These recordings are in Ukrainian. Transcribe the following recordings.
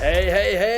Hey, hey, hey.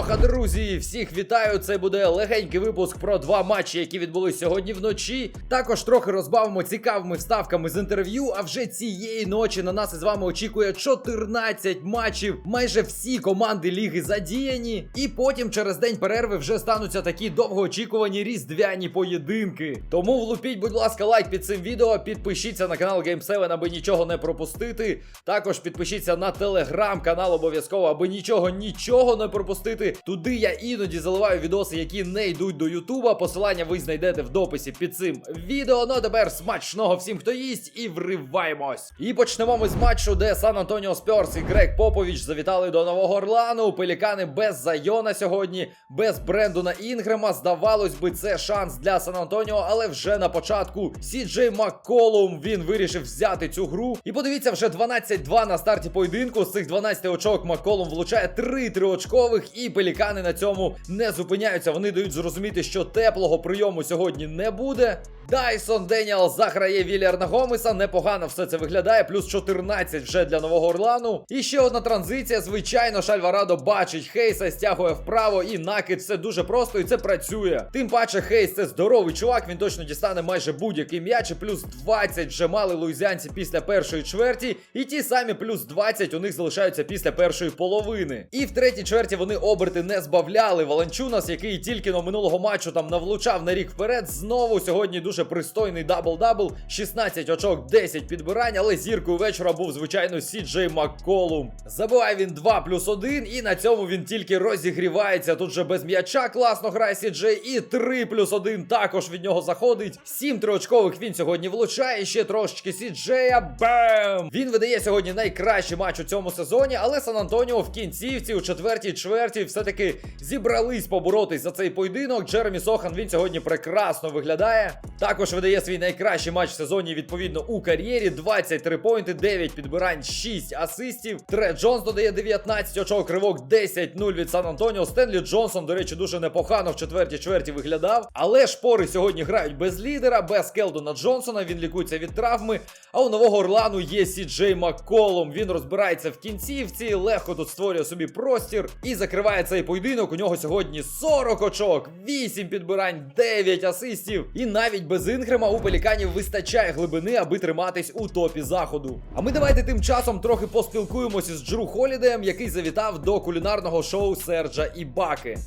Алоха, друзі! Всіх вітаю! Це буде легенький випуск про два матчі, які відбулись сьогодні вночі. Також трохи розбавимо цікавими вставками з інтерв'ю. А вже цієї ночі на нас із вами очікує 14 матчів. Майже всі команди ліги задіяні. І потім через день перерви вже стануться такі довгоочікувані різдвяні поєдинки. Тому влупіть, будь ласка, лайк під цим відео, підпишіться на канал Game7, аби нічого не пропустити. Також підпишіться на телеграм-канал обов'язково, аби нічого нічого не пропустити. Туди я іноді заливаю відоси, які не йдуть до Ютуба. Посилання ви знайдете в дописі під цим відео. Ну а тепер смачного всім, хто їсть, і вриваємось. І почнемо ми з матчу, де Сан Антоніо Спьорс і Грег Попович завітали до Нового Орлану. Пелікани без Зайона сьогодні, без Брендона Інгрема. Здавалось би, це шанс для Сан Антоніо, але вже на початку Сі Джей Макколум він вирішив взяти цю гру. І подивіться, вже 12-2 на старті поєдинку. З цих 12 очок Макколум влучає 3 триочкових, і пелікани на цьому не зупиняються. Вони дають зрозуміти, що теплого прийому сьогодні не буде. Дайсон Деніал заграє Віліарна Гомеса. Непогано все це виглядає. Плюс 14 вже для Нового Орлану. І ще одна транзиція. Звичайно, Шальварадо бачить Хейса, стягує вправо і накид. Все дуже просто і це працює. Тим паче, Хейс це здоровий чувак. Він точно дістане майже будь-який м'яч. І плюс 20 вже мали луїзіанці після першої чверті. І ті самі плюс 20 у них залишаються після першої половини. І в третій чверті вони оберти не збавляли. Валанчунас, який тільки на минулого матчу там навлучав на рік вперед. Знову сьогодні дуже пристойний дабл-дабл. 16 очок, 10 підбирань, але зіркою вечора був, звичайно, Сі Джей Макколум. Забиває він 2 плюс 1, і на цьому він тільки розігрівається. Тут же без м'яча класно грає Сі Джей. І 3 плюс 1 також від нього заходить. 7 триочкових він сьогодні влучає. Ще трошечки Сі Джея. Бем! Він видає сьогодні найкращий матч у цьому сезоні, але Сан Антоніо в кінцівці, у четвертій чверті, все-таки зібрались поборотись за цей поєдинок. Джеремі Сохан він сьогодні прекрасно виглядає. Також видає свій найкращий матч в сезоні відповідно у кар'єрі. 23 поінти, 9 підбирань, 6 асистів. Тре Джонс додає 19 очок, ривок 10-0 від Сан Антоніо. Стенлі Джонсон, до речі, дуже непогано в четвертій чверті виглядав. Але шпори сьогодні грають без лідера, без Келдона Джонсона. Він лікується від травми. А у нового Орлану є Сі Джей Макколум. Він розбирається в кінцівці, легко тут створює собі простір і закриває цей поєдинок. У нього сьогодні 40 очок, 8 підбирань, 9 асистів. І навіть без Інгрема у пеліканів вистачає глибини, аби триматись у топі заходу. А ми давайте тим часом трохи поспілкуємося з Джру Холідеєм, який завітав до кулінарного шоу Серджа і Баки.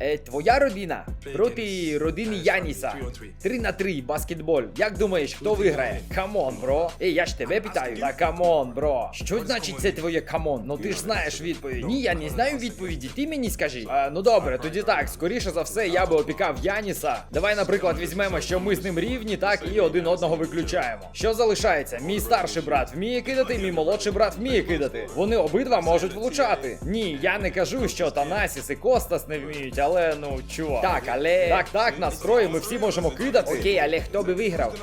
Е, твоя родина проти родини Яніса. 3 на 3 баскетбол. Як думаєш, хто виграє? Камон, бро. Ей, я ж тебе питаю. Та камон, бро. Що значить це твоє камон? Ну ти ж знаєш відповідь. Ні, я не знаю відповіді. Ти мені скажи. А, ну добре, тоді так. Скоріше за все, я би опікав Яніса. Давай, наприклад, візьмемо, що ми з ним рівні, так і один одного виключаємо. Що залишається? Мій старший брат вміє кидати, мій молодший брат вміє кидати. Вони обидва можуть влучати. Ні, я не кажу, що Танасіс і Костас не вміють, але ну чувак. Так, але так, так, настрої ми всі можемо кидати. Окей, але хто би виграв?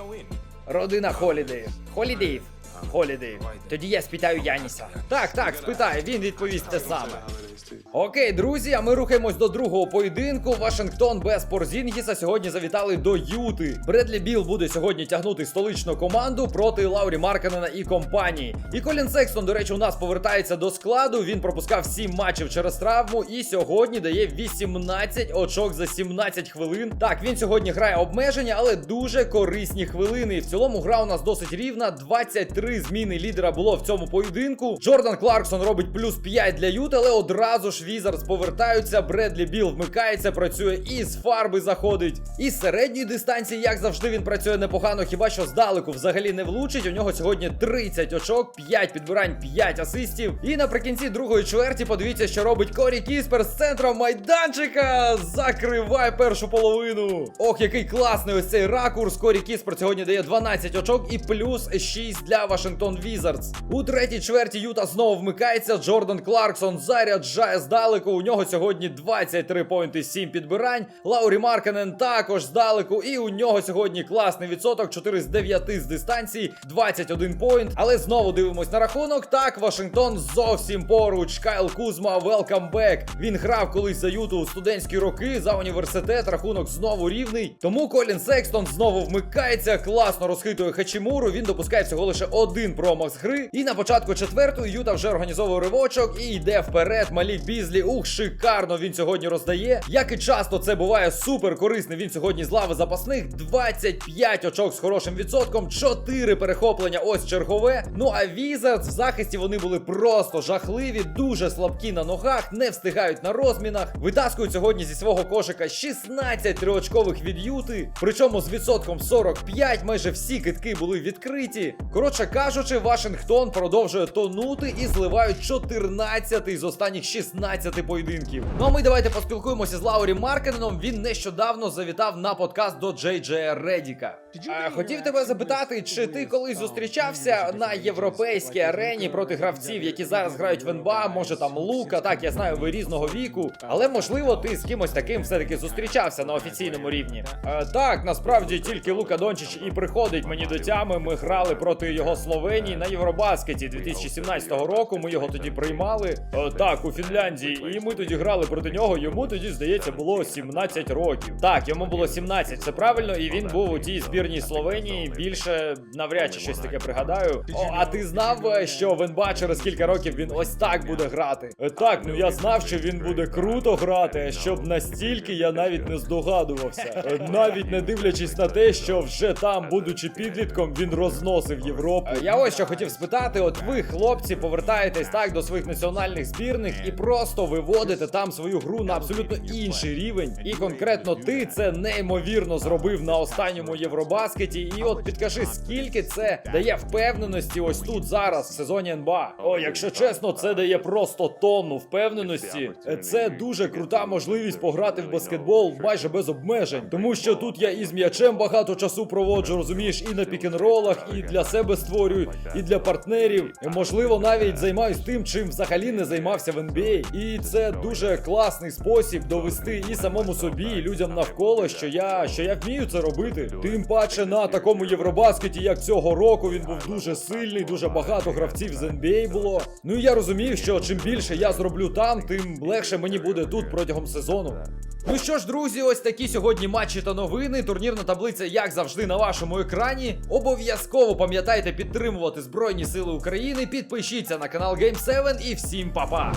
Родина Холідеїв. Холідеїв. Холідеїв. Тоді я спитаю Яніса. Так, так, спитай, він відповість те саме. Окей, друзі, а ми рухаємось до другого поєдинку. Вашингтон без Порзінгіса сьогодні завітали до Юти. Бредлі Біл буде сьогодні тягнути столичну команду проти Лаурі Марканена і компанії. І Колін Секстон, до речі, у нас повертається до складу. Він пропускав 7 матчів через травму і сьогодні дає 18 очок за 17 хвилин. Так, він сьогодні грає обмеження, але дуже корисні хвилини. В цілому гра у нас досить рівна. 23 зміни лідера було в цьому поєдинку. Джордан Кларксон робить плюс 5 для Юти, але одразу ж Візарс повертаються. Бредлі Біл вмикається, працює і з фарби заходить. І з середньої дистанції, як завжди, він працює непогано, хіба що здалеку взагалі не влучить. У нього сьогодні 30 очок, 5 підбирань, 5 асистів. І наприкінці другої чверті подивіться, що робить Корі Кіспер з центру майданчика. Закриває першу половину. Ох, який класний ось цей ракурс. Корі Кіспер сьогодні дає 12 очок і плюс 6 для Вашингтон Візардс. У третій чверті Юта знову вмикається. Джордан Кларксон заряджає заряджає здалеку. У нього сьогодні 23 поінти, 7 підбирань. Лаурі Марканен також здалеку. І у нього сьогодні класний відсоток, 4 з 9 з дистанції, 21 поінт. Але знову дивимось на рахунок. Так, Вашингтон зовсім поруч. Кайл Кузма, back. Він грав колись за Юту у студентські роки за університет. Рахунок знову рівний. Тому Колін Секстон знову вмикається, класно розхитує Хачімуру. Він допускає всього лише один промах з гри. І на початку четвертої Юта вже організовує ривочок і йде вперед. Малі Бізлі. Ух, шикарно він сьогодні роздає. Як і часто це буває супер корисний. Він сьогодні з лави запасних. 25 очок з хорошим відсотком, 4 перехоплення. Ось чергове. Ну а Візардс в захисті вони були просто жахливі, дуже слабкі на ногах, не встигають на розмінах. Витаскують сьогодні зі свого кошика 16 триочкових від Юти. Причому з відсотком 45 майже всі китки були відкриті. Коротше кажучи, Вашингтон продовжує тонути і зливають 14 з останніх 16 поєдинків. Ну а ми давайте поспілкуємося з Лаурі Маркененом. Він нещодавно завітав на подкаст до Джей Джея Редіка. Е, Хотів тебе запитати, чи ти колись зустрічався на європейській арені проти гравців, які зараз грають в НБА, може там Лука, так я знаю, ви різного віку, але можливо ти з кимось таким все-таки зустрічався на офіційному рівні. Е, так, насправді тільки Лука Дончич і приходить мені до тями. Ми грали проти його Словенії на Євробаскеті 2017 року. Ми його тоді приймали. Е, так, у Фінляндії, і ми тоді грали проти нього. Йому тоді, здається, було 17 років. Так, йому було 17, це правильно, і він був у тій збірній Словенії. Більше навряд чи щось таке пригадаю. О, а ти знав, що в НБА через кілька років він ось так буде грати? Так, ну я знав, що він буде круто грати, щоб настільки я навіть не здогадувався. Навіть не дивлячись на те, що вже там, будучи підлітком, він розносив Європу. Я ось що хотів спитати: от ви, хлопці, повертаєтесь так до своїх національних збірних і просто виводите там свою гру на абсолютно інший рівень. І конкретно ти це неймовірно зробив на останньому Євробаскеті. І от підкажи, скільки це дає впевненості ось тут зараз в сезоні НБА. О, якщо чесно, це дає просто тонну впевненості. Це дуже крута можливість пограти в баскетбол майже без обмежень, тому що тут я і з м'ячем багато часу проводжу, розумієш, і на пікінролах, і для себе створюю, і для партнерів. Можливо, навіть займаюсь тим, чим взагалі не займався в NBA. І це дуже класний спосіб довести і самому собі, і людям навколо, що я що я вмію це робити. Тим паче на такому Євробаскеті, як цього року, він був дуже сильний, дуже багато гравців з NBA було. Ну і я розумів, що чим більше я зроблю там, тим легше мені буде тут протягом сезону. Ну що ж, друзі, ось такі сьогодні матчі та новини. Турнірна таблиця, як завжди, на вашому екрані. Обов'язково пам'ятайте підтримувати Збройні Сили України. Підпишіться на канал Game7 і всім па-па!